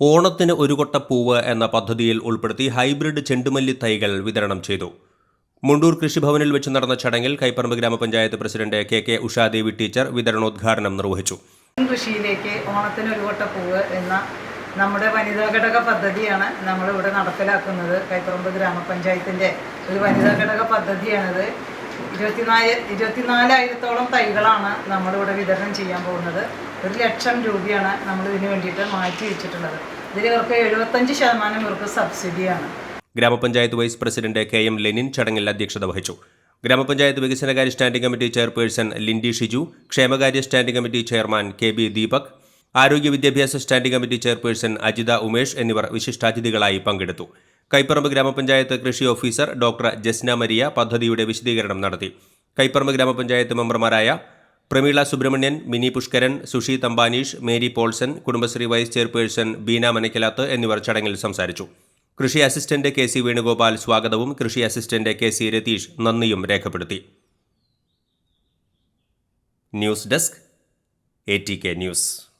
ഓണത്തിന് ഒരു കൊട്ട പൂവ് എന്ന പദ്ധതിയിൽ ഉൾപ്പെടുത്തി ഹൈബ്രിഡ് ചെണ്ടുമല്ലി തൈകൾ വിതരണം ചെയ്തു. മുണ്ടൂർ കൃഷിഭവനിൽ വെച്ച് നടന്ന ചടങ്ങിൽ Kaiparambu grama panchayat president K K Ushadevi teacher വിതരണോദ്ഘാടനം നിർവഹിച്ചു. കൃഷിയിലേക്ക് ഓണത്തിന് ഒരു കൊട്ട പൂവ് എന്ന നമ്മുടെ വനിതാ ഘടക പദ്ധതിയാണ് നമ്മളിവിടെ നടപ്പിലാക്കുന്നത്. കൈപ്പറമ്പ് ഗ്രാമപഞ്ചായത്തിന്റെ ഒരു വനിതാ ഘടക പദ്ധതിയാണിത്. ഇരുപത്തിനാല് ഇരുപത്തിനാലായിരത്തോളം തൈകളാണ് നമ്മളിവിടെ വിതരണം ചെയ്യാൻ പോകുന്നത്. ഒരു ലക്ഷം രൂപയാണ് നമ്മൾ ഇതിന് വേണ്ടിയിട്ട് മാറ്റി വെച്ചിട്ടുള്ളത്. ഇതിൽ ഇവർക്ക് എഴുപത്തഞ്ച് ശതമാനം ഇവർക്ക് സബ്സിഡിയാണ്. Grama panchayat vice president K M Lenin ചടങ്ങിൽ അധ്യക്ഷത വഹിച്ചു. ഗ്രാമപഞ്ചായത്ത് വികസനകാര്യ standing committee chairperson Lindy Shiju ക്ഷേമകാര്യ standing committee chairman K B Deepak ആരോഗ്യ വിദ്യാഭ്യാസ standing committee chairperson Ajitha Umesh എന്നിവർ വിശിഷ്ടാതിഥികളായി പങ്കെടുത്തു. കൈപ്പറമ്പ് ഗ്രാമപഞ്ചായത്ത് കൃഷി ഓഫീസർ ഡോക്ടർ ജസ്ന മരിയ പദ്ധതിയുടെ വിശദീകരണം നടത്തി. കൈപ്പറമ്പ് ഗ്രാമപഞ്ചായത്ത് മെമ്പർമാരായ Prameela Subramanian Mini Pushkaran Sushi തമ്പാനീഷ് Mary Paulson Kudumbashree vice chairperson Beena Manakkalath എന്നിവർ ചടങ്ങിൽ സംസാരിച്ചു. കൃഷി അസിസ്റ്റന്റ് കെ സി വേണുഗോപാൽ സ്വാഗതവും കൃഷി അസിസ്റ്റന്റ് കെ സി രതീഷ് നന്ദിയും രേഖപ്പെടുത്തി. News desk A T K news.